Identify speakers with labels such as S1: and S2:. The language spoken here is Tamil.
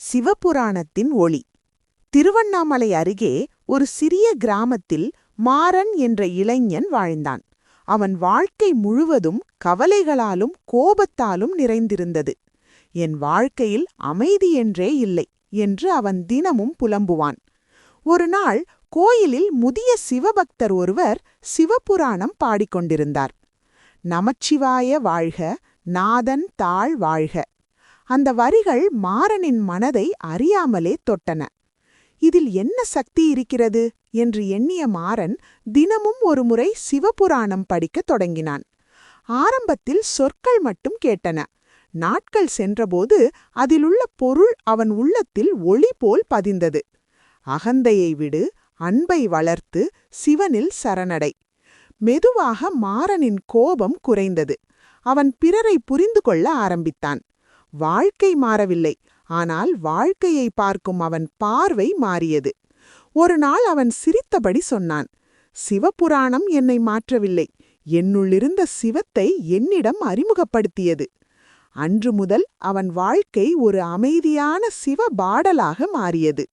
S1: சிவபுராணத்தின் ஒளி. திருவண்ணாமலை அருகே ஒரு சிறிய கிராமத்தில் மாறன் என்ற இளைஞன் வாழ்ந்தான். அவன் வாழ்க்கை முழுவதும் கவலைகளாலும் கோபத்தாலும் நிறைந்திருந்தது. என் வாழ்க்கையில் அமைதி என்றே இல்லை என்று அவன் தினமும் புலம்புவான். ஒரு நாள் கோயிலில் முதிய சிவபக்தர் ஒருவர் சிவபுராணம் பாடிக்கொண்டிருந்தார். நமச்சிவாய வாழ்க நாதன் தாழ் வாழ்க அந்த வரிகள் மாறனின் மனதை அறியாமலே தொட்டன. இதில் என்ன சக்தி இருக்கிறது? என்று எண்ணிய மாறன் தினமும் ஒருமுறை சிவபுராணம் படிக்கத் தொடங்கினான். ஆரம்பத்தில் சொற்கள் மட்டும் கேட்டன. நாட்கள் சென்றபோது அதிலுள்ள பொருள் அவன் உள்ளத்தில் ஒளி போல் பதிந்தது. அகந்தையை விடு அன்பை வளர்த்து சிவனில் சரணடை. மெதுவாக மாறனின் கோபம் குறைந்தது. அவன் பிறரை புரிந்து கொள்ள ஆரம்பித்தான். வாழ்க்கை மாறவில்லை. ஆனால் வாழ்க்கையை பார்க்கும் அவன் பார்வை மாறியது. ஒரு நாள் அவன் சிரித்தபடி சொன்னான் சிவபுராணம் என்னை மாற்றவில்லை. என்னுள்ளிருந்த சிவத்தை என்னிடம் அறிமுகப்படுத்தியது. அன்று முதல் அவன் வாழ்க்கை ஒரு அமைதியான சிவ பாடலாக மாறியது.